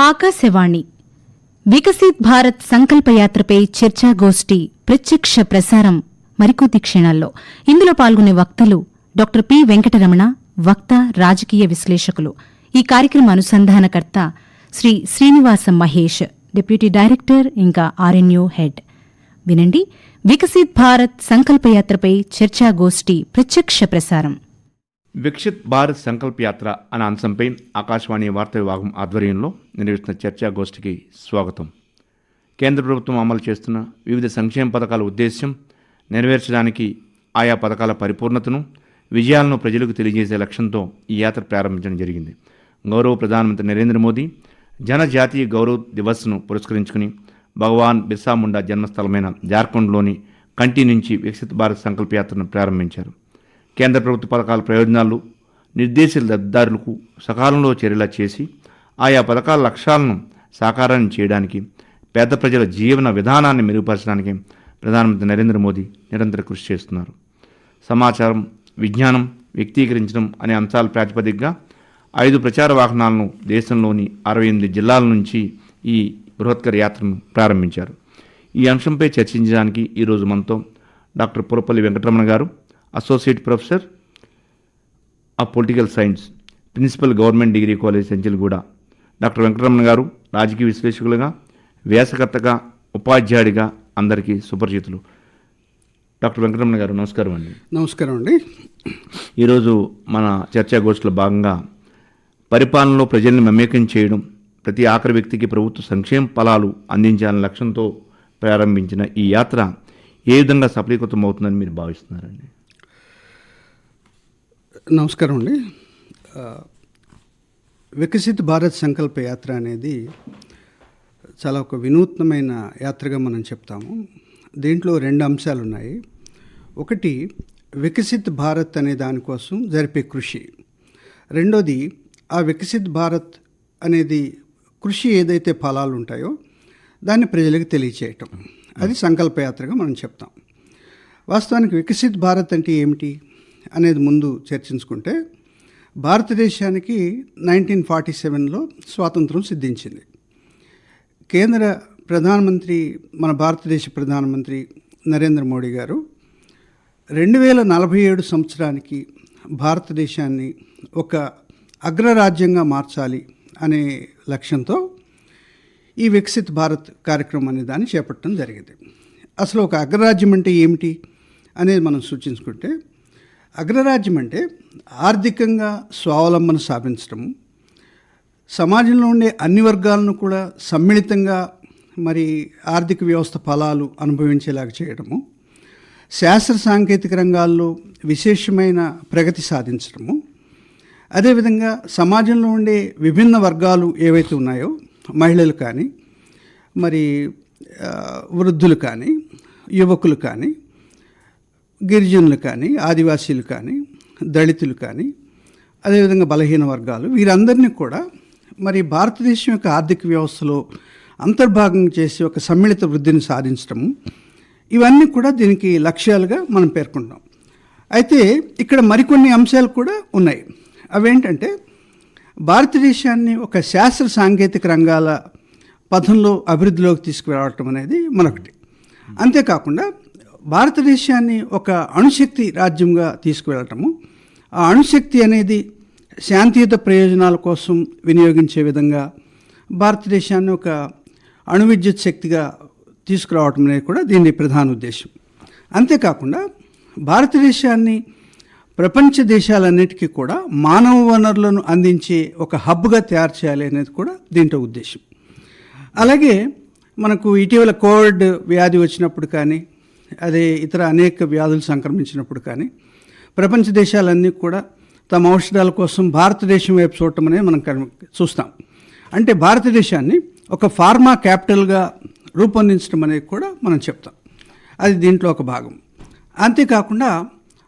ఆకాశవాణి. వికసిత్ భారత్ సంకల్పయాత్రపై చర్చాగోష్ఠి ప్రత్యక్ష ప్రసారం మరికొద్ది క్షణాల్లో. ఇందులో పాల్గొనే వక్తలు డాక్టర్ పి. వెంకటరమణ వక్త రాజకీయ విశ్లేషకులు. ఈ కార్యక్రమ అనుసంధానకర్త శ్రీ శ్రీనివాసం మహేష్ డిప్యూటీ డైరెక్టర్ ఇంకా ఆర్ఎన్యూ హెడ్. వినండి వికసిత్ భారత్ సంకల్పయాత్రపై చర్చాగోష్ఠి ప్రత్యక్ష ప్రసారం. వికసిత్ భారత్ సంకల్ప యాత్ర అనే అంశంపై ఆకాశవాణి వార్తా విభాగం ఆధ్వర్యంలో నిర్వహిస్తున్న చర్చాగోష్ఠికి స్వాగతం. కేంద్ర ప్రభుత్వం అమలు చేస్తున్న వివిధ సంక్షేమ పథకాల ఉద్దేశ్యం నెరవేర్చడానికి ఆయా పథకాల పరిపూర్ణతను విజయాలను ప్రజలకు తెలియజేసే లక్ష్యంతో ఈ యాత్ర ప్రారంభించడం జరిగింది. గౌరవ ప్రధానమంత్రి నరేంద్ర మోదీ జనజాతీయ గౌరవ దివస్ను పురస్కరించుకుని భగవాన్ బిర్సా ముండా జన్మస్థలమైన జార్ఖండ్లోని కంటి నుంచి వికసిత్ భారత్ సంకల్ప యాత్రను ప్రారంభించారు. కేంద్ర ప్రభుత్వ పథకాల ప్రయోజనాలు నిర్దేశిత లబ్ధిదారులకు సకాలంలో చేరేలా చేసి ఆయా పథకాల లక్ష్యాలను సాకారాన్ని చేయడానికి పేద ప్రజల జీవన విధానాన్ని మెరుగుపరచడానికి ప్రధానమంత్రి నరేంద్ర మోదీ నిరంతర కృషి చేస్తున్నారు. సమాచారం విజ్ఞానం వ్యక్తీకరించడం అనే అంశాల ప్రాతిపదికగా ఐదు ప్రచార వాహనాలను దేశంలోని అరవై ఎనిమిది జిల్లాల నుంచి ఈ బృహత్కర యాత్రను ప్రారంభించారు. ఈ అంశంపై చర్చించడానికి ఈరోజు మనతో doctor Purapalli Venkataramana garu associate professor of political science principal government degree college Senchalguda doctor Venkataramana garu రాజకీయ విశ్లేషకులుగా వ్యాసకర్తగా ఉపాధ్యాయుడిగా అందరికీ సుపరిచితులు. డాక్టర్ వెంకటరమణ గారు నమస్కారం అండి. నమస్కారం అండి. ఈరోజు మన చర్చా గోష్ఠిలో భాగంగా పరిపాలనలో ప్రజల్ని మమేకం చేయడం ప్రతి ఆఖరి వ్యక్తికి ప్రభుత్వ సంక్షేమ ఫలాలు అందించాలనే లక్ష్యంతో ప్రారంభించిన ఈ యాత్ర ఏ విధంగా సఫలీకృతం అవుతుందని మీరు భావిస్తున్నారండి? నమస్కారం అండి. వికసిత్ భారత్ సంకల్ప యాత్ర అనేది చాలా ఒక వినూత్నమైన యాత్రగా మనం చెప్తాము. దీంట్లో రెండు అంశాలు ఉన్నాయి. ఒకటి వికసిత్ భారత్ అనే దానికోసం జరిపే కృషి. రెండోది ఆ వికసిత్ భారత్ అనేది కృషి ఏదైతే ఫలాలు ఉంటాయో దాన్ని ప్రజలకు తెలియచేయటం. అది సంకల్పయాత్రగా మనం చెప్తాం. వాస్తవానికి వికసిత్ భారత్ అంటే ఏమిటి? అనేది ముందు చర్చించుకుంటే భారతదేశానికి నైన్టీన్ ఫార్టీ సెవెన్లో స్వాతంత్రం సిద్ధించింది. కేంద్ర ప్రధానమంత్రి మన భారతదేశ ప్రధానమంత్రి నరేంద్ర మోడీ గారు రెండు వేల నలభై ఏడు సంవత్సరానికి భారతదేశాన్ని ఒక అగ్రరాజ్యంగా మార్చాలి అనే లక్ష్యంతో ఈ వికసిత్ భారత్ కార్యక్రమం అనే దాన్ని చేపట్టడం జరిగింది. అసలు ఒక అగ్రరాజ్యం అంటే ఏమిటి అనేది మనం సూచించుకుంటే అగ్రరాజ్యం అంటే ఆర్థికంగా స్వావలంబన సాధించడము సమాజంలో ఉండే అన్ని వర్గాలను కూడా సమ్మిళితంగా మరి ఆర్థిక వ్యవస్థ ఫలాలు అనుభవించేలాగా చేయడము శాస్త్ర సాంకేతిక రంగాల్లో విశేషమైన ప్రగతి సాధించడము అదేవిధంగా సమాజంలో ఉండే విభిన్న వర్గాలు ఏవైతే ఉన్నాయో మహిళలు కానీ మరి వృద్ధులు కానీ యువకులు కానీ గిరిజనులు కానీ ఆదివాసీలు కానీ దళితులు కానీ అదేవిధంగా బలహీన వర్గాలు వీరందరినీ కూడా మరి భారతదేశం యొక్క ఆర్థిక వ్యవస్థలో అంతర్భాగం చేసి ఒక సమ్మిళిత వృద్ధిని సాధించడము ఇవన్నీ కూడా దీనికి లక్ష్యాలుగా మనం పేర్కొంటాం అయితే ఇక్కడ మరికొన్ని అంశాలు కూడా ఉన్నాయి. అవేంటంటే భారతదేశాన్ని ఒక శాస్త్ర సాంకేతిక రంగాల పథంలో అభివృద్ధిలోకి తీసుకురావటం అనేది మరొకటి. అంతేకాకుండా భారతదేశాన్ని ఒక అణుశక్తి రాజ్యంగా తీసుకువెళ్ళటము. ఆ అణుశక్తి అనేది శాంతియుత ప్రయోజనాల కోసం వినియోగించే విధంగా భారతదేశాన్ని ఒక అణు విద్యుత్ శక్తిగా తీసుకురావటం అనేది కూడా దీని ప్రధాన ఉద్దేశం. అంతేకాకుండా భారతదేశాన్ని ప్రపంచ దేశాలన్నిటికీ కూడా మానవ వనరులను అందించే ఒక హబ్గా తయారు చేయాలి అనేది కూడా దీంట్లో ఉద్దేశం. అలాగే మనకు ఇటీవల కోవిడ్ వ్యాధి వచ్చినప్పుడు కానీ అదే ఇతర అనేక వ్యాధులు సంక్రమించినప్పుడు కానీ ప్రపంచ దేశాలన్నీ కూడా తమ ఔషధాల కోసం భారతదేశం వైపు చూడటం అనేది మనం చూస్తాం. అంటే భారతదేశాన్ని ఒక ఫార్మా క్యాపిటల్గా రూపొందించడం అనేది కూడా మనం చెప్తాం. అది దీంట్లో ఒక భాగం. అంతేకాకుండా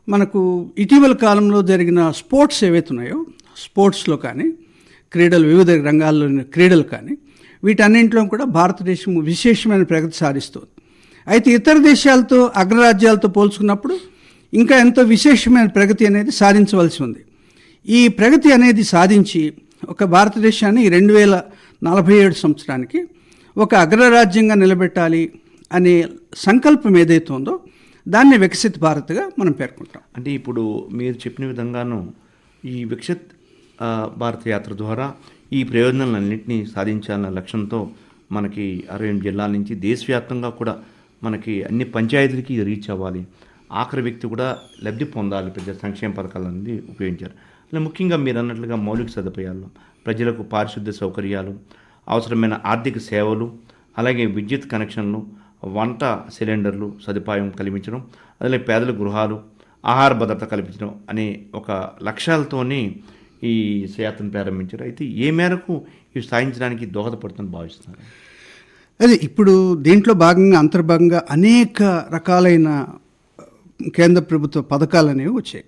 మనకు ఇటీవల కాలంలో జరిగిన స్పోర్ట్స్ ఏవైతే ఉన్నాయో స్పోర్ట్స్లో కానీ క్రీడలు వివిధ రంగాల్లోని క్రీడలు కానీ వీటన్నింటిలో కూడా భారతదేశం విశేషమైన ప్రగతి సాధిస్తుంది. అయితే ఇతర దేశాలతో అగ్రరాజ్యాలతో పోల్చుకున్నప్పుడు ఇంకా ఎంతో విశేషమైన ప్రగతి అనేది సాధించవలసి ఉంది. ఈ ప్రగతి అనేది సాధించి ఒక భారతదేశాన్ని రెండు వేల నలభై ఏడు సంవత్సరానికి ఒక అగ్రరాజ్యంగా నిలబెట్టాలి అనే సంకల్పం ఏదైతే ఉందో దాన్ని వికసిత్ భారత్గా మనం పేర్కొంటాం. అంటే ఇప్పుడు మీరు చెప్పిన విధంగాను ఈ వికసిత్ భారత యాత్ర ద్వారా ఈ ప్రయోజనాలన్నింటినీ సాధించాలన్న లక్ష్యంతో మనకి అరవై జిల్లాల నుంచి దేశవ్యాప్తంగా కూడా మనకి అన్ని పంచాయతీలకి ఇది రీచ్ అవ్వాలి. ఆఖరి వ్యక్తి కూడా లబ్ధి పొందాలి. ప్రజల సంక్షేమ పథకాలు అనేది ఉపయోగించారు అలా ముఖ్యంగా మీరు అన్నట్లుగా మౌలిక సదుపాయాలు ప్రజలకు పారిశుద్ధ్య సౌకర్యాలు అవసరమైన ఆర్థిక సేవలు అలాగే విద్యుత్ కనెక్షన్లు వంట సిలిండర్లు సదుపాయం కల్పించడం అలాగే పేదల గృహాలు ఆహార భద్రత కల్పించడం అనే ఒక లక్ష్యాలతోనే ఈ యాత్రను ప్రారంభించారు. అయితే ఏ మేరకు ఇవి సాధించడానికి దోహదపడుతుందని భావిస్తున్నారు? అదే ఇప్పుడు దీంట్లో భాగంగా అంతర్భాగంగా అనేక రకాలైన కేంద్ర ప్రభుత్వ పథకాలు అనేవి వచ్చాయి.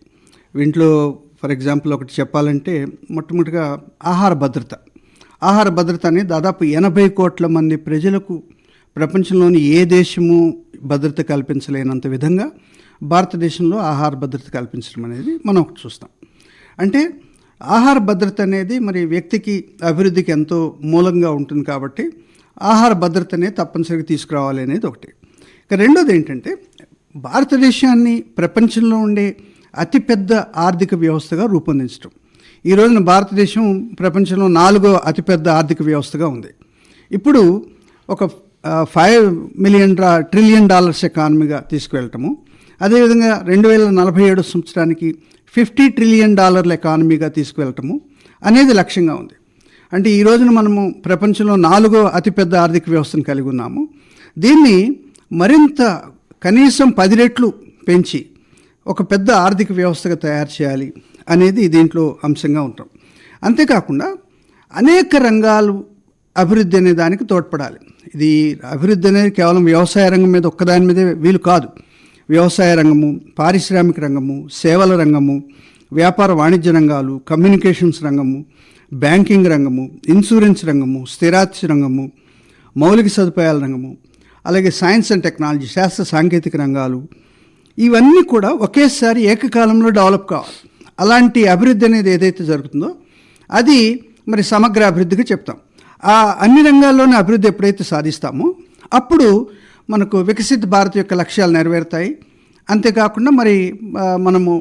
వీంట్లో ఫర్ ఎగ్జాంపుల్ ఒకటి చెప్పాలంటే మొట్టమొదటిగా ఆహార భద్రత. ఆహార భద్రత అనేది దాదాపు ఎనభై కోట్ల మంది ప్రజలకు ప్రపంచంలోని ఏ దేశము భద్రత కల్పించలేనంత విధంగా భారతదేశంలో ఆహార భద్రత కల్పించడం అనేది మనం ఒకటి చూస్తాం. అంటే ఆహార భద్రత అనేది మరి వ్యక్తికి అభివృద్ధికి ఎంతో మూలంగా ఉంటుంది కాబట్టి ఆహార భద్రతనే తప్పనిసరిగా తీసుకురావాలి అనేది ఒకటి. ఇక రెండోది ఏంటంటే భారతదేశాన్ని ప్రపంచంలో ఉండే అతిపెద్ద ఆర్థిక వ్యవస్థగా రూపొందించడం ఈ రోజున భారతదేశం ప్రపంచంలో నాలుగో అతిపెద్ద ఆర్థిక వ్యవస్థగా ఉంది. ఇప్పుడు ఒక ఫైవ్ మిలియన్ డా ట్రిలియన్ డాలర్స్ ఎకానమీగా తీసుకువెళ్ళటము. అదేవిధంగా రెండు వేల నలభై ఏడు సంవత్సరానికి ఫిఫ్టీ ట్రిలియన్ డాలర్ల ఎకానమీగా తీసుకువెళ్ళటము అనేది లక్ష్యంగా ఉంది. అంటే ఈ రోజున మనము ప్రపంచంలో నాలుగో అతిపెద్ద ఆర్థిక వ్యవస్థను కలిగి ఉన్నాము. దీన్ని మరింత కనీసం పది రెట్లు పెంచి ఒక పెద్ద ఆర్థిక వ్యవస్థగా తయారు చేయాలి అనేది దీంట్లో అంశంగా ఉంటాం. అంతేకాకుండా అనేక రంగాలు అభివృద్ధి అనే దానికి తోడ్పడాలి. ఇది అభివృద్ధి అనేది కేవలం వ్యవసాయ రంగం మీద ఒక్కదాని మీదే వీలు కాదు. వ్యవసాయ రంగము పారిశ్రామిక రంగము సేవల రంగము వ్యాపార వాణిజ్య రంగాలు కమ్యూనికేషన్స్ రంగము బ్యాంకింగ్ రంగము ఇన్సూరెన్స్ రంగము స్థిరాస్తి రంగము మౌలిక సదుపాయాల రంగము అలాగే సైన్స్ అండ్ టెక్నాలజీ శాస్త్ర సాంకేతిక రంగాలు ఇవన్నీ కూడా ఒకేసారి ఏకకాలంలో డెవలప్ కావాలి. అలాంటి అభివృద్ధి అనేది ఏదైతే జరుగుతుందో అది మరి సమగ్ర అభివృద్ధిగా చెప్తాం. ఆ అన్ని రంగాల్లోనే అభివృద్ధి ఎప్పుడైతే సాధిస్తామో అప్పుడు మనకు వికసిత భారత్ యొక్క లక్ష్యాలు నెరవేరుతాయి. అంతేకాకుండా మరి మనము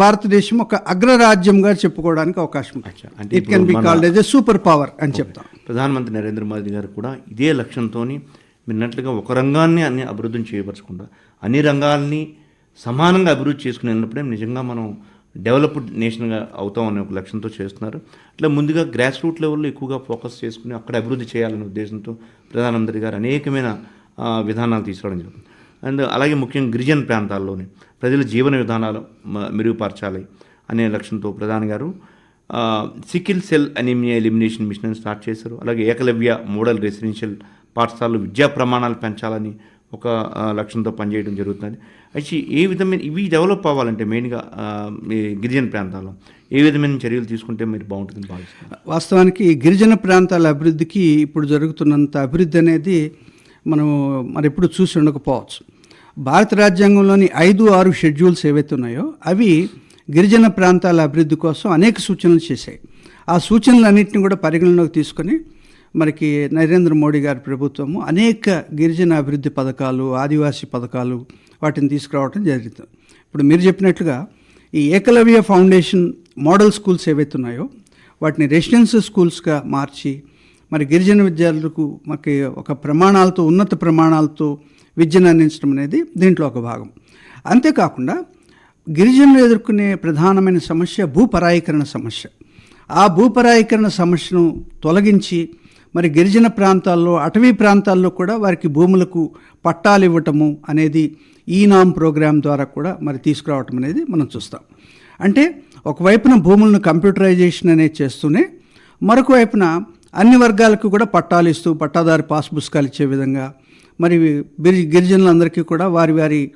భారతదేశం ఒక అగ్రరాజ్యంగా చెప్పుకోవడానికి అవకాశం అంటే it can be called as a super power అని చెప్తాం. ప్రధానమంత్రి నరేంద్ర మోదీ గారు కూడా ఇదే లక్ష్యంతో మీరున్నట్లుగా ఒక రంగాన్ని అన్ని అభివృద్ధిని చేయపరచకుండా అన్ని రంగాల్ని సమానంగా అభివృద్ధి చేసుకునేటప్పుడే నిజంగా మనం డెవలప్డ్ నేషన్గా అవుతాం అనే ఒక లక్ష్యంతో చేస్తున్నారు. ఇట్లా ముందుగా గ్రాస్ రూట్ లెవెల్లో ఎక్కువగా ఫోకస్ చేసుకుని అక్కడ అభివృద్ధి చేయాలనే ఉద్దేశంతో ప్రధానమంత్రి గారు అనేకమైన విధానాలు తీసుకురావడం జరుగుతుంది. అండ్ అలాగే ముఖ్యంగా గిరిజన ప్రాంతాల్లోని ప్రజల జీవన విధానాలు మ- మెరుగుపరచాలి అనే లక్ష్యంతో ప్రధాని garu sickle cell anaemia elimination mission start చేశారు. అలాగే ఏకలవ్య మోడల్ రెసిడెన్షియల్ పాఠశాలలు విద్యా ప్రమాణాలు పెంచాలని ఒక లక్ష్యంతో పనిచేయడం జరుగుతుంది. అయితే ఏ విధమైన ఇవి డెవలప్ అవ్వాలంటే మెయిన్గా గిరిజన ప్రాంతాల్లో ఏ విధమైన చర్యలు తీసుకుంటే మీరు బాగుంటుందని భావిస్తారు వాస్తవానికి గిరిజన ప్రాంతాల అభివృద్ధికి ఇప్పుడు జరుగుతున్నంత అభివృద్ధి అనేది మనం మరి ఎప్పుడు చూసి ఉండకపోవచ్చు. భారత రాజ్యాంగంలోని ఐదు ఆరు షెడ్యూల్స్ ఏవైతే ఉన్నాయో అవి గిరిజన ప్రాంతాల అభివృద్ధి కోసం అనేక సూచనలు చేశాయి. ఆ సూచనలన్నింటినీ కూడా పరిగణలోకి తీసుకొని మనకి నరేంద్ర మోడీ గారి ప్రభుత్వము అనేక గిరిజన అభివృద్ధి పథకాలు ఆదివాసీ పథకాలు వాటిని తీసుకురావడం జరిగింది. ఇప్పుడు మీరు చెప్పినట్లుగా ఈ ఏకలవ్య ఫౌండేషన్ మోడల్ స్కూల్స్ ఏవైతే ఉన్నాయో వాటిని రెసిడెన్షియల్ స్కూల్స్గా మార్చి మరి గిరిజన విద్యార్థులకు మనకి ఒక ప్రమాణాలతో ఉన్నత ప్రమాణాలతో విద్యను అందించడం అనేది దీంట్లో ఒక భాగం. అంతేకాకుండా గిరిజనులు ఎదుర్కొనే ప్రధానమైన సమస్య భూపరాయీకరణ సమస్య. ఆ భూపరాయీకరణ సమస్యను తొలగించి మరి గిరిజన ప్రాంతాల్లో అటవీ ప్రాంతాల్లో కూడా వారికి భూములకు పట్టాలు ఇవ్వటము అనేది ఈనామ్ ప్రోగ్రాం ద్వారా కూడా మరి తీసుకురావటం అనేది మనం చూస్తాం. అంటే ఒకవైపున భూములను కంప్యూటరైజేషన్ అనేది చేస్తూనే మరొక వైపున అన్ని వర్గాలకు కూడా పట్టాలు ఇస్తూ పట్టాదారి పాస్ పుస్తకాలు ఇచ్చే విధంగా మరి గిరి- గిరిజనులందరికీ కూడా వారి వారి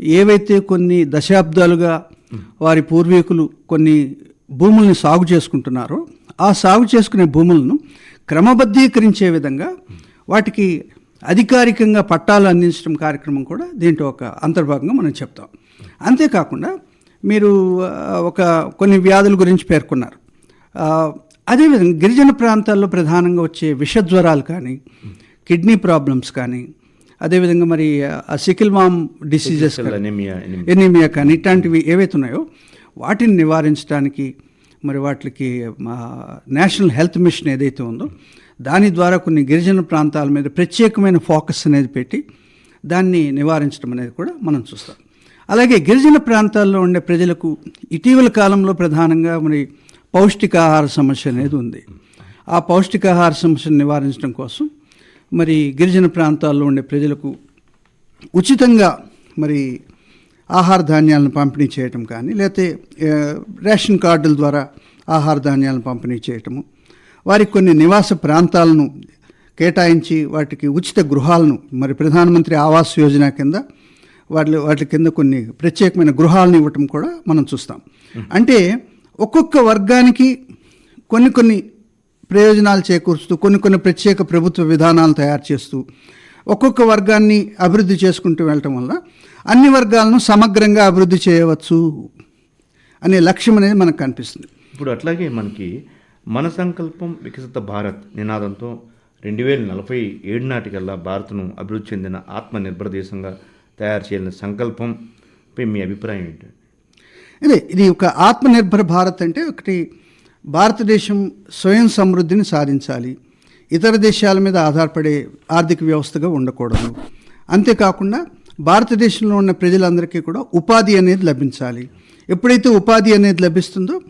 ఏవైతే కొన్ని దశాబ్దాలుగా వారి పూర్వీకులు కొన్ని భూముల్ని సాగు చేసుకుంటున్నారో ఆ సాగు చేసుకునే భూములను క్రమబద్ధీకరించే విధంగా వాటికి అధికారికంగా పట్టాలు అందించడం కార్యక్రమం కూడా దీంట్లో ఒక అంతర్భాగంగా మనం చెప్తాం. అంతేకాకుండా మీరు ఒక కొన్ని వ్యాధుల గురించి పేర్కొన్నారు. అదేవిధంగా గిరిజన ప్రాంతాల్లో ప్రధానంగా వచ్చే విషజ్వరాలు కానీ కిడ్నీ ప్రాబ్లమ్స్ కానీ అదేవిధంగా మరి సికిల్ వామ్ డిసీజెస్. ఎనీమియా కానీ ఇట్లాంటివి ఏవైతే ఉన్నాయో వాటిని నివారించడానికి మరి వాటికి మా నేషనల్ హెల్త్ మిషన్ ఏదైతే ఉందో దాని ద్వారా కొన్ని గిరిజన ప్రాంతాల మీద ప్రత్యేకమైన ఫోకస్ అనేది పెట్టి దాన్ని నివారించడం అనేది కూడా మనం చూస్తాం అలాగే గిరిజన ప్రాంతాల్లో ఉండే ప్రజలకు ఇటీవల కాలంలో ప్రధానంగా మరి పౌష్టికాహార సమస్య అనేది ఉంది ఆ పౌష్టికాహార సమస్యను నివారించడం కోసం మరి గిరిజన ప్రాంతాల్లో ఉండే ప్రజలకు ఉచితంగా మరి ఆహార ధాన్యాలను పంపిణీ చేయటం కానీ లేకపోతే రేషన్ కార్డుల ద్వారా ఆహార ధాన్యాలను పంపిణీ చేయటము వారికి కొన్ని నివాస ప్రాంతాలను కేటాయించి వాటికి ఉచిత గృహాలను మరి ప్రధానమంత్రి ఆవాస్ యోజన కింద వాటి వాటి కింద కొన్ని ప్రత్యేకమైన గృహాలను ఇవ్వటం కూడా మనం చూస్తాం. అంటే ఒక్కొక్క వర్గానికి కొన్ని కొన్ని ప్రయోజనాలు చేకూరుస్తూ కొన్ని కొన్ని ప్రత్యేక ప్రభుత్వ విధానాలు తయారు చేస్తూ ఒక్కొక్క వర్గాన్ని అభివృద్ధి చేసుకుంటూ వెళ్ళటం వల్ల అన్ని వర్గాలను సమగ్రంగా అభివృద్ధి చేయవచ్చు అనే లక్ష్యం అనేది మనకు కనిపిస్తుంది. ఇప్పుడు అట్లాగే మనకి మన సంకల్పం వికసిత భారత్ నినాదంతో రెండు వేల నలభై ఏడు నాటికల్లా భారత్ను అభివృద్ధి చెందిన ఆత్మనిర్భర దేశంగా తయారు చేయాలనే సంకల్పంపై మీ అభిప్రాయం ఏంటి? అదే ఇది ఒక ఆత్మనిర్భర్ భారత్ అంటే ఒకటి భారతదేశం స్వయం సమృద్ధిని సాధించాలి. ఇతర దేశాల మీద ఆధారపడే ఆర్థిక వ్యవస్థగా ఉండకూడదు. అంతేకాకుండా భారతదేశంలో ఉన్న ప్రజలందరికీ కూడా ఉపాధి అనేది లభించాలి. ఎప్పుడైతే ఉపాధి అనేది లభిస్తుందో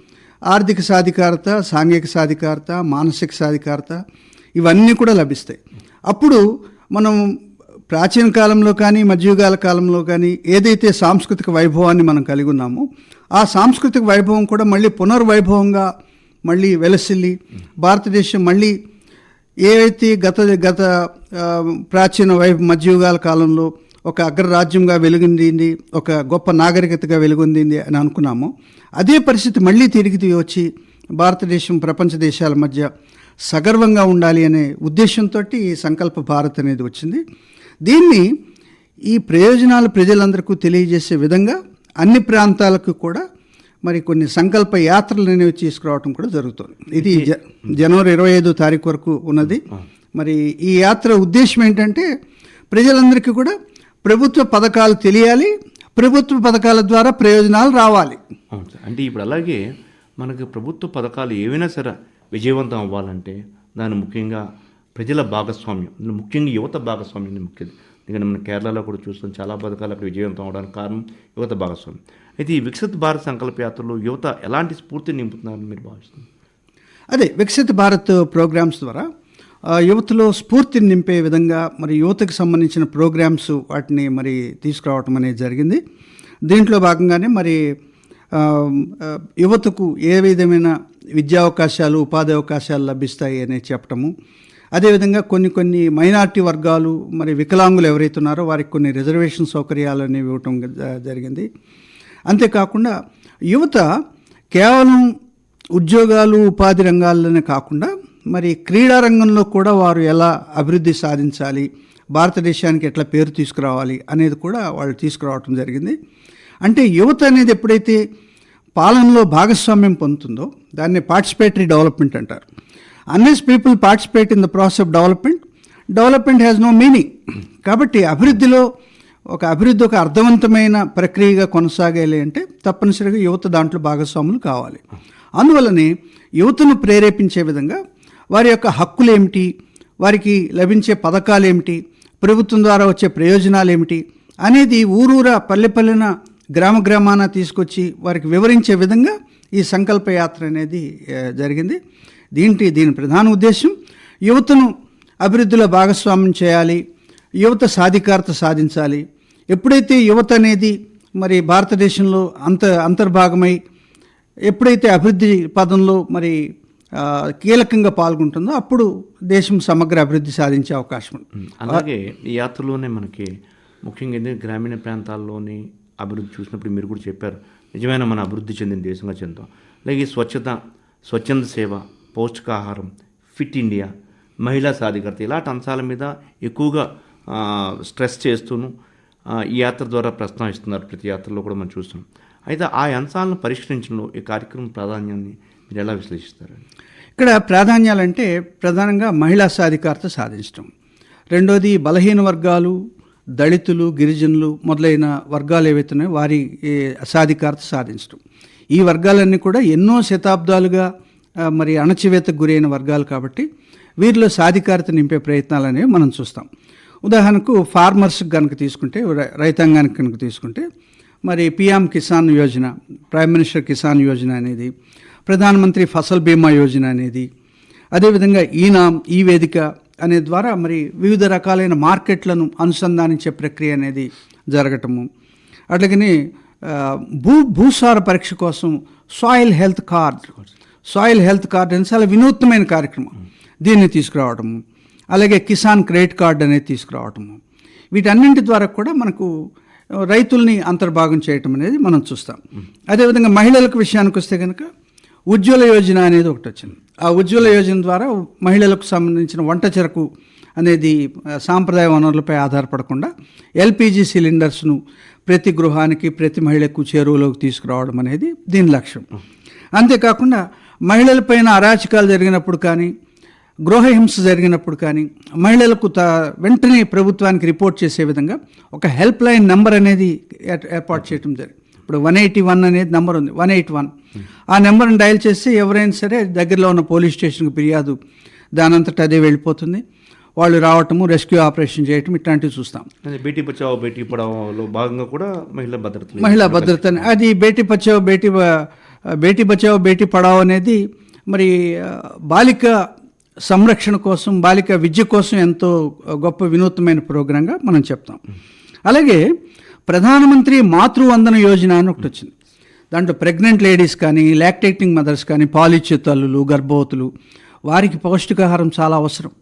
ఆర్థిక సాధికారత సాంఘిక సాధికారత మానసిక సాధికారత ఇవన్నీ కూడా లభిస్తాయి. అప్పుడు మనం ప్రాచీన కాలంలో కానీ మధ్యయుగాల కాలంలో కానీ ఏదైతే సాంస్కృతిక వైభవాన్ని మనం కలిగి ఉన్నామో ఆ సాంస్కృతిక వైభవం కూడా మళ్ళీ పునర్వైభవంగా మళ్ళీ వెలసిల్లి భారతదేశం మళ్ళీ ఏవైతే గత గత ప్రాచీన వైపు మధ్యయుగాల కాలంలో ఒక అగ్రరాజ్యంగా వెలుగొందింది ఒక గొప్ప నాగరికతగా వెలుగొందింది అని అనుకున్నామో అదే పరిస్థితి మళ్ళీ తిరిగి వచ్చి భారతదేశం ప్రపంచ దేశాల మధ్య సగర్వంగా ఉండాలి అనే ఉద్దేశంతో ఈ సంకల్ప భారత్ అనేది వచ్చింది. దీన్ని ఈ ప్రయోజనాలు ప్రజలందరికీ తెలియజేసే విధంగా అన్ని ప్రాంతాలకు కూడా మరి కొన్ని సంకల్ప యాత్రలు అనేవి తీసుకురావడం కూడా జరుగుతుంది. ఇది జనవరి ఇరవై ఐదో తారీఖు వరకు ఉన్నది. మరి ఈ యాత్ర ఉద్దేశం ఏంటంటే ప్రజలందరికీ కూడా ప్రభుత్వ పథకాలు తెలియాలి ప్రభుత్వ పథకాల ద్వారా ప్రయోజనాలు రావాలి. అంటే ఇప్పుడు అలాగే మనకి ప్రభుత్వ పథకాలు ఏవైనా సరే విజయవంతం అవ్వాలంటే దాని ముఖ్యంగా ప్రజల భాగస్వామ్యం ముఖ్యంగా యువత భాగస్వామ్యం ముఖ్యం ఎందుకంటే మన కేరళలో కూడా చూస్తాం చాలా పథకాలు అక్కడ విజయవంతం అవడానికి కారణం యువత భాగస్వామ్యం. అయితే ఈ వికసిత్ భారత్ సంకల్ప యాత్రలో యువత ఎలాంటి స్ఫూర్తిని నింపుతున్నారని మీరు భావిస్తున్నారు? అదే వికసిత భారత్ ప్రోగ్రామ్స్ ద్వారా యువతలో స్ఫూర్తిని నింపే విధంగా మరి యువతకు సంబంధించిన ప్రోగ్రామ్స్ వాటిని మరి తీసుకురావటం అనేది జరిగింది. దీంట్లో భాగంగానే మరి యువతకు ఏ విధమైన విద్యా అవకాశాలు ఉపాధి అవకాశాలు లభిస్తాయి అనేది చెప్పటము అదేవిధంగా కొన్ని కొన్ని మైనారిటీ వర్గాలు మరి వికలాంగులు ఎవరైతే ఉన్నారో వారికి కొన్ని రిజర్వేషన్ సౌకర్యాలు అనేవి ఇవ్వటం జరిగింది. అంతేకాకుండా యువత కేవలం ఉద్యోగాలు ఉపాధి రంగాల్లోనే కాకుండా మరి క్రీడా రంగంలో కూడా వారు ఎలా అభివృద్ధి సాధించాలి భారతదేశానికి ఎట్లా పేరు తీసుకురావాలి అనేది కూడా వాళ్ళు తీసుకురావటం జరిగింది. అంటే యువత అనేది ఎప్పుడైతే పాలనలో భాగస్వామ్యం పొందుతుందో దాన్ని పార్టిసిపేటరీ డెవలప్మెంట్ అంటారు. Unless people participate in the process of development development has no meaning కాబట్టి అభివృద్ధిలో ఒక అభివృద్ధి ఒక అర్థవంతమైన ప్రక్రియగా కొనసాగాలి అంటే తప్పనిసరిగా యువత దాంట్లో భాగస్వాములు కావాలి. అందువలనే యువతను ప్రేరేపించే విధంగా వారి యొక్క హక్కులు ఏమిటి వారికి లభించే పథకాలు ఏమిటి ప్రభుత్వం ద్వారా వచ్చే ప్రయోజనాలు ఏమిటి అనేది ఊరూరా పల్లె పల్లెన గ్రామ గ్రామాన తీసుకొచ్చి వారికి వివరించే విధంగా ఈ సంకల్ప యాత్ర అనేది జరిగింది. దీంటి దీని ప్రధాన ఉద్దేశం యువతను అభివృద్ధిలో భాగస్వామ్యం చేయాలి యువత సాధికారత సాధించాలి. ఎప్పుడైతే యువత అనేది మరి భారతదేశంలో అంత అంతర్భాగమై ఎప్పుడైతే అభివృద్ధి పదంలో మరి కీలకంగా పాల్గొంటుందో అప్పుడు దేశం సమగ్ర అభివృద్ధి సాధించే అవకాశం అలాగే ఈ యాత్రలోనే మనకి ముఖ్యంగా ఏంటంటే గ్రామీణ ప్రాంతాల్లోని అభివృద్ధి చూసినప్పుడు మీరు కూడా చెప్పారు నిజమైన మన అభివృద్ధి చెందిన దేశంగా చెందాం. అలాగే స్వచ్ఛత స్వచ్ఛంద సేవ పౌష్టికాహారం ఫిట్ ఇండియా మహిళా సాధికారత ఇలాంటి అంశాల మీద ఎక్కువగా స్ట్రెస్ చేస్తూను ఈ యాత్ర ద్వారా ప్రస్తావిస్తున్నారు ప్రతి యాత్రలో కూడా మనం చూస్తున్నాం. అయితే ఆ అంశాలను పరిష్కరించడంలో ఈ కార్యక్రమం ప్రాధాన్యాన్ని మీరు ఎలా విశ్లేషిస్తారు? ఇక్కడ ప్రాధాన్యాలంటే ప్రధానంగా మహిళా సాధికారత సాధించడం. రెండోది బలహీన వర్గాలు దళితులు గిరిజనులు మొదలైన వర్గాలు ఏవైతే ఉన్నాయో వారి సాధికారత సాధించడం. ఈ వర్గాలన్నీ కూడా ఎన్నో శతాబ్దాలుగా మరి అణచివేతకు గురైన వర్గాలు కాబట్టి వీరిలో సాధికారత నింపే ప్రయత్నాలు అనేవి మనం చూస్తాం. ఉదాహరణకు ఫార్మర్స్ కనుక తీసుకుంటే రైతాంగానికి కనుక తీసుకుంటే మరి PM Kisan Yojana prime minister Kisan Yojana అనేది ప్రధానమంత్రి ఫసల్ బీమా యోజన అనేది అదేవిధంగా ఈనాం ఈ వేదిక అనే ద్వారా మరి వివిధ రకాలైన మార్కెట్లను అనుసంధానించే ప్రక్రియ అనేది జరగటము. అట్లాగని భూ భూసార పరీక్ష కోసం soil health card soil health card అనేది చాలా వినూత్నమైన కార్యక్రమం. దీన్ని తీసుకురావడము అలాగే కిసాన్ క్రెడిట్ కార్డ్ అనేది తీసుకురావటము వీటన్నింటి ద్వారా కూడా మనకు రైతుల్ని అంతర్భాగం చేయటం అనేది మనం చూస్తాం. అదేవిధంగా మహిళలకు విషయానికి వస్తే కనుక ఉజ్వల యోజన అనేది ఒకటి వచ్చింది. ఆ ఉజ్వల యోజన ద్వారా మహిళలకు సంబంధించిన వంట చెరకు అనేది సాంప్రదాయ వనరులపై ఆధారపడకుండా ఎల్పిజి సిలిండర్స్ను ప్రతి గృహానికి ప్రతి మహిళకు చేరువలోకి తీసుకురావడం అనేది దీని లక్ష్యం. అంతేకాకుండా మహిళలపైన అరాచకాలు జరిగినప్పుడు కానీ గృహహింస జరిగినప్పుడు కానీ మహిళలకు త వెంటనే ప్రభుత్వానికి రిపోర్ట్ చేసే విధంగా ఒక హెల్ప్ లైన్ నెంబర్ అనేది ఏర్- ఏర్పాటు చేయడం జరిగింది. ఇప్పుడు వన్ ఎయిటీ వన్ అనేది నెంబర్ ఉంది వన్ ఎయిట్ వన్. ఆ నెంబర్ని డయల్ చేస్తే ఎవరైనా సరే దగ్గరలో ఉన్న పోలీస్ స్టేషన్కి ఫిర్యాదు దానంతట అదే వెళ్ళిపోతుంది. వాళ్ళు రావటము రెస్క్యూ ఆపరేషన్ చేయటం ఇట్లాంటివి చూస్తాం. బేటీ బచావో బేటీ పడావోలో భాగంగా కూడా మహిళా భద్రత మహిళా భద్రత అది బేటీ బచావో బేటీ బేటీ బచావో బేటీ పడావో అనేది మరి బాలిక సంరక్షణ కోసం బాలిక విద్య కోసం ఎంతో గొప్ప వినూత్నమైన ప్రోగ్రాంగా మనం చెప్తాం. అలాగే ప్రధానమంత్రి మాతృవందన యోజన అని ఒకటి వచ్చింది. దాంట్లో ప్రెగ్నెంట్ లేడీస్ కానీ లాక్టేటింగ్ మదర్స్ కానీ పాలిచ్చే తల్లులు గర్భవతులు వారికి పౌష్టికాహారం చాలా అవసరం.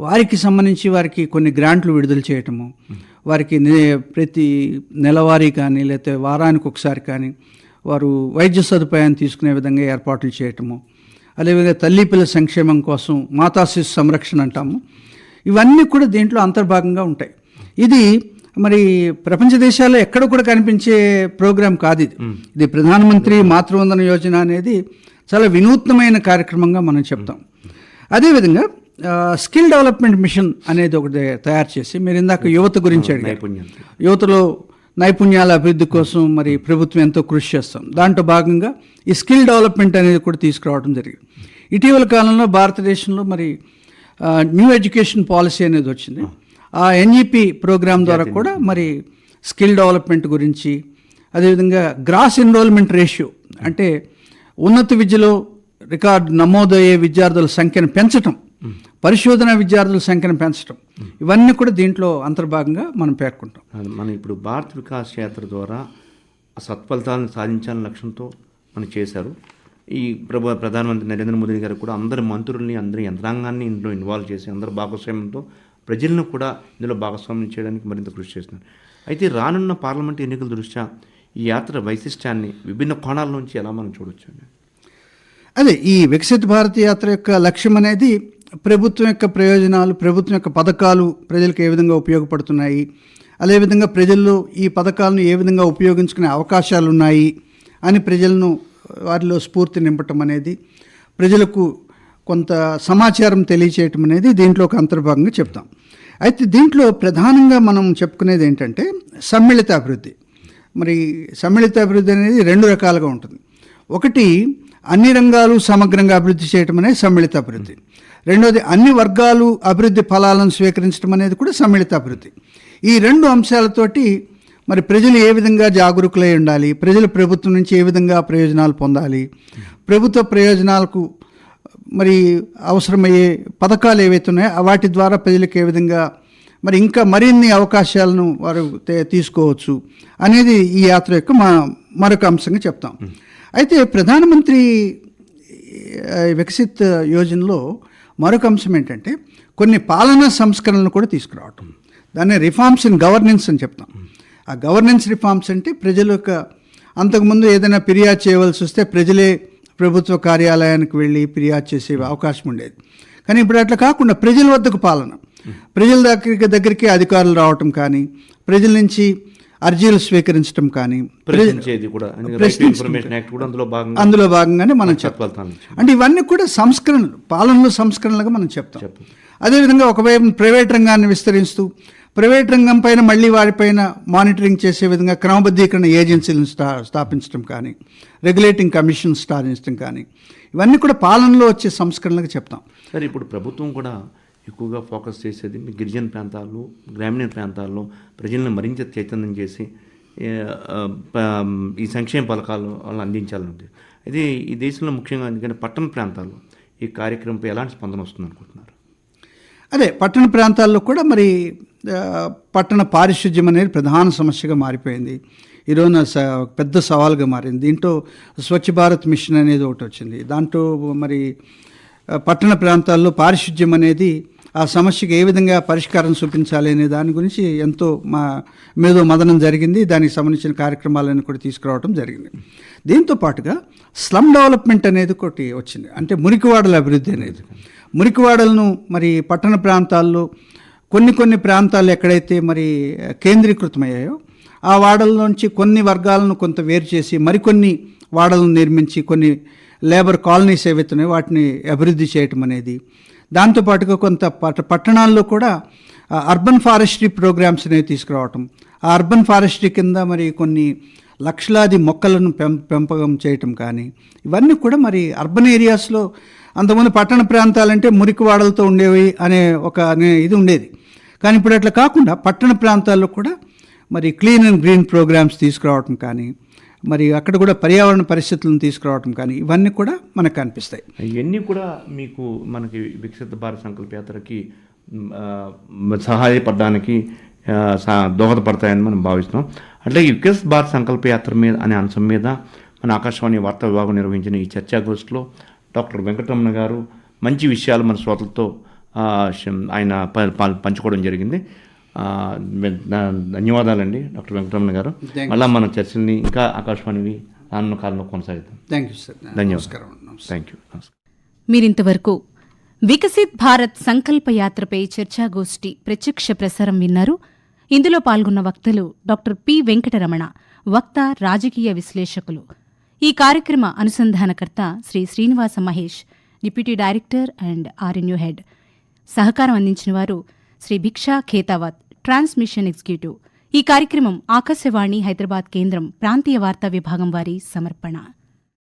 వారికి సంబంధించి వారికి కొన్ని గ్రాంట్లు విడుదల చేయటము వారికి ప్రతి నెలవారీ కానీ లేకపోతే వారానికి ఒకసారి కానీ వారు వైద్య సదుపాయాన్ని తీసుకునే విధంగా ఏర్పాట్లు చేయటము అదేవిధంగా తల్లి పిల్ల సంక్షేమం కోసం మాతా శిశు సంరక్షణ అంటాము. ఇవన్నీ కూడా దీంట్లో అంతర్భాగంగా ఉంటాయి. ఇది మరి ప్రపంచ దేశాల్లో ఎక్కడ కూడా కనిపించే ప్రోగ్రాం కాదు ఇది. ఇది ప్రధానమంత్రి మాతృవందన యోజన అనేది చాలా వినూత్నమైన కార్యక్రమంగా మనం చెప్తాం. అదేవిధంగా స్కిల్ డెవలప్మెంట్ మిషన్ అనేది ఒకటి తయారు చేసి మీరు ఇందాక యువత గురించి అడిగారు. యువతలో నైపుణ్యాల అభివృద్ధి కోసం మరి ప్రభుత్వం ఎంతో కృషి చేస్తాం. దాంట్లో భాగంగా ఈ స్కిల్ డెవలప్మెంట్ అనేది కూడా తీసుకురావడం జరిగింది. ఇటీవల కాలంలో భారతదేశంలో మరి న్యూ ఎడ్యుకేషన్ పాలసీ అనేది వచ్చింది. ఆ ఎన్ఈపి ప్రోగ్రామ్ ద్వారా కూడా మరి స్కిల్ డెవలప్మెంట్ గురించి అదేవిధంగా గ్రాస్ ఎన్రోల్మెంట్ రేషియో అంటే ఉన్నత విద్యలో రికార్డు నమోదయ్యే విద్యార్థుల సంఖ్యను పెంచటం. పరిశోధన విద్యార్థుల సంఖ్యను పెంచడం ఇవన్నీ కూడా దీంట్లో అంతర్భాగంగా మనం పేర్కొంటాం. మనం ఇప్పుడు భారత్ వికాస్ యాత్ర ద్వారా సత్ఫలితాలను సాధించాలనే లక్ష్యంతో మనం చేశారు. ఈ ప్రభు ప్రధానమంత్రి నరేంద్ర మోదీ గారు కూడా అందరి మంత్రుల్ని అందరి యంత్రాంగాన్ని ఇందులో ఇన్వాల్వ్ చేసి అందరి భాగస్వామ్యంతో ప్రజలను కూడా ఇందులో భాగస్వామ్యం చేయడానికి మరింత కృషి చేస్తున్నారు. అయితే రానున్న పార్లమెంట్ ఎన్నికల దృష్ట్యా ఈ యాత్ర వైశిష్ట్యాన్ని విభిన్న కోణాల నుంచి ఎలా మనం చూడొచ్చు అండి? అదే ఈ వికసిత భారత్ యాత్ర యొక్క లక్ష్యం అనేది ప్రభుత్వం యొక్క ప్రయోజనాలు ప్రభుత్వం యొక్క పథకాలు ప్రజలకు ఏ విధంగా ఉపయోగపడుతున్నాయి? అదేవిధంగా ప్రజల్లో ఈ పథకాలను ఏ విధంగా ఉపయోగించుకునే అవకాశాలు ఉన్నాయి అని ప్రజలను వారిలో స్ఫూర్తి నింపటం అనేది ప్రజలకు కొంత సమాచారం తెలియచేయటం అనేది దీంట్లో ఒక అంతర్భాగంగా చెప్తాం. అయితే దీంట్లో ప్రధానంగా మనం చెప్పుకునేది ఏంటంటే సమ్మిళిత అభివృద్ధి. మరి సమ్మిళిత అభివృద్ధి అనేది రెండు రకాలుగా ఉంటుంది. ఒకటి అన్ని రంగాలు సమగ్రంగా అభివృద్ధి చేయటం అనేది సమ్మిళిత అభివృద్ధి. రెండోది అన్ని వర్గాలు అభివృద్ధి ఫలాలను స్వీకరించడం అనేది కూడా సమ్మిళిత అభివృద్ధి. ఈ రెండు అంశాలతోటి మరి ప్రజలు ఏ విధంగా జాగరూకులై ఉండాలి ప్రజలు ప్రభుత్వం నుంచి ఏ విధంగా ప్రయోజనాలు పొందాలి ప్రభుత్వ ప్రయోజనాలకు మరి అవసరమయ్యే పథకాలు ఏవైతే ఉన్నాయో వాటి ద్వారా ప్రజలకు ఏ విధంగా మరి ఇంకా మరిన్ని అవకాశాలను వారు తీసుకోవచ్చు అనేది ఈ యాత్ర యొక్క మా మరొక అంశంగా చెప్తాం. అయితే ప్రధానమంత్రి వికసిత్ యోజనలో మరొక అంశం ఏంటంటే కొన్ని పాలనా సంస్కరణలు కూడా తీసుకురావటం. దాన్ని రిఫార్మ్స్ ఇన్ గవర్నెన్స్ అని చెప్తాం. ఆ గవర్నెన్స్ రిఫార్మ్స్ అంటే ప్రజల యొక్క అంతకుముందు ఏదైనా ఫిర్యాదు చేయవలసి వస్తే ప్రజలే ప్రభుత్వ కార్యాలయానికి వెళ్ళి ఫిర్యాదు చేసే అవకాశం ఉండేది. కానీ ఇప్పుడు అట్లా కాకుండా ప్రజల వద్దకు పాలన. ప్రజల దగ్గరికి దగ్గరికి అధికారులు రావటం కానీ ప్రజల నుంచి అర్జీలు స్వీకరించడం కానీ అందులో భాగంగా అందులో భాగంగానే మనం ఇచ్చింది. అంటే ఇవన్నీ కూడా సంస్కరణలు పాలనలో సంస్కరణలుగా మనం చెప్తాం. అదేవిధంగా ఒకవైపు ప్రైవేట్ రంగాన్ని విస్తరిస్తూ ప్రైవేట్ రంగం పైన మళ్ళీ వారిపైన మానిటరింగ్ చేసే విధంగా క్రమబద్ధీకరణ ఏజెన్సీలను స్థా స్థాపించడం కానీ రెగ్యులేటింగ్ కమిషన్ స్థాపించడం కానీ ఇవన్నీ కూడా పాలనలో వచ్చే సంస్కరణలుగా చెప్తాం సరే ఇప్పుడు ప్రభుత్వం కూడా ఎక్కువగా ఫోకస్ చేసేది గిరిజన ప్రాంతాల్లో గ్రామీణ ప్రాంతాల్లో ప్రజలను మరింత చైతన్యం చేసి ఈ సంక్షేమ పథకాలు వాళ్ళు అందించాలని అయితే ఈ దేశంలో ముఖ్యంగా ఎందుకంటే పట్టణ ప్రాంతాల్లో ఈ కార్యక్రమంపై ఎలాంటి స్పందన వస్తుంది అనుకుంటున్నారు? అదే పట్టణ ప్రాంతాల్లో కూడా మరి పట్టణ పారిశుధ్యం అనేది ప్రధాన సమస్యగా మారిపోయింది. ఈ రోజున స పెద్ద సవాల్గా మారింది. దీంట్లో స్వచ్ఛ భారత్ మిషన్ అనేది ఒకటి వచ్చింది. దాంట్లో మరి పట్టణ ప్రాంతాల్లో పారిశుధ్యం అనేది ఆ సమస్యకు ఏ విధంగా పరిష్కారం చూపించాలి అనే దాని గురించి ఎంతో మా మేధో మదనం జరిగింది. దానికి సంబంధించిన కార్యక్రమాలను కూడా తీసుకురావడం జరిగింది. దీంతో పాటుగా స్లమ్ డెవలప్మెంట్ అనేది ఒకటి వచ్చింది. అంటే మురికివాడల అభివృద్ధి అనేది. మురికివాడలను మరి పట్టణ ప్రాంతాల్లో కొన్ని కొన్ని ప్రాంతాలు ఎక్కడైతే మరి కేంద్రీకృతమయ్యాయో ఆ వాడల్లోంచి కొన్ని వర్గాలను కొంత వేరు చేసి మరికొన్ని వాడలను నిర్మించి కొన్ని లేబర్ కాలనీస్ ఏవైతే వాటిని అభివృద్ధి చేయటం అనేది. దాంతోపాటుగా కొంత పట్ పట్టణాల్లో కూడా అర్బన్ ఫారెస్ట్రీ ప్రోగ్రామ్స్ అనేవి తీసుకురావటం. ఆ అర్బన్ ఫారెస్ట్రీ కింద మరి కొన్ని లక్షలాది మొక్కలను పెం పెంపకం చేయటం కానీ ఇవన్నీ కూడా మరి అర్బన్ ఏరియాస్లో అంతకుముందు పట్టణ ప్రాంతాలంటే మురికి వాడలతో ఉండేవి అనే ఒక అనే ఇది ఉండేది. కానీ ఇప్పుడు అట్లా కాకుండా పట్టణ ప్రాంతాల్లో కూడా మరి క్లీన్ అండ్ గ్రీన్ ప్రోగ్రామ్స్ తీసుకురావటం కానీ మరి అక్కడ కూడా పర్యావరణ పరిస్థితులను తీసుకురావటం కానీ ఇవన్నీ కూడా మనకు కనిపిస్తాయి. ఇవన్నీ కూడా మీకు మనకి వికసిత భారత సంకల్ప యాత్రకి సహాయపడడానికి దోహదపడతాయని మనం భావిస్తున్నాం. అట్లే వికసిత భారత్ సంకల్ప యాత్ర మీద అనే అంశం మీద మన ఆకాశవాణి వార్తా విభాగం నిర్వహించిన ఈ చర్చాగోష్ఠిలో డాక్టర్ వెంకటరమణ గారు మంచి విషయాలు మన శ్రోతలతో ఆయన ప- పంచుకోవడం జరిగింది. ధన్యవాదాలండి డాక్టర్ వెంకటరమణ గారు. మళ్ళీ మన చర్చల్ని ఇంకా ఆకాశవాణివి రానున్న కాలంలో కొనసాగిద్దాం. థ్యాంక్ యూ సార్ ధన్యవాదాలు. నమస్కారం థ్యాంక్ యూ మీరింతవరకు వికసిత్ భారత్ సంకల్ప యాత్రపై చర్చాగోష్ఠి ప్రత్యక్ష ప్రసారం విన్నారు. ఇందులో పాల్గొన్న వక్తలు డాక్టర్ పి వెంకటరమణ వక్త రాజకీయ విశ్లేషకులు. ఈ కార్యక్రమ అనుసంధానకర్త Sri Srinivasa Mahesh deputy director and RNU head. సహకారం అందించిన వారు శ్రీ భిక్షా ఖేతావత్ ట్రాన్స్మిషన్ ఎగ్జిక్యూటివ్. ఈ కార్యక్రమం ఆకాశవాణి హైదరాబాద్ కేంద్రం ప్రాంతీయ వార్తా విభాగం వారి సమర్పణ.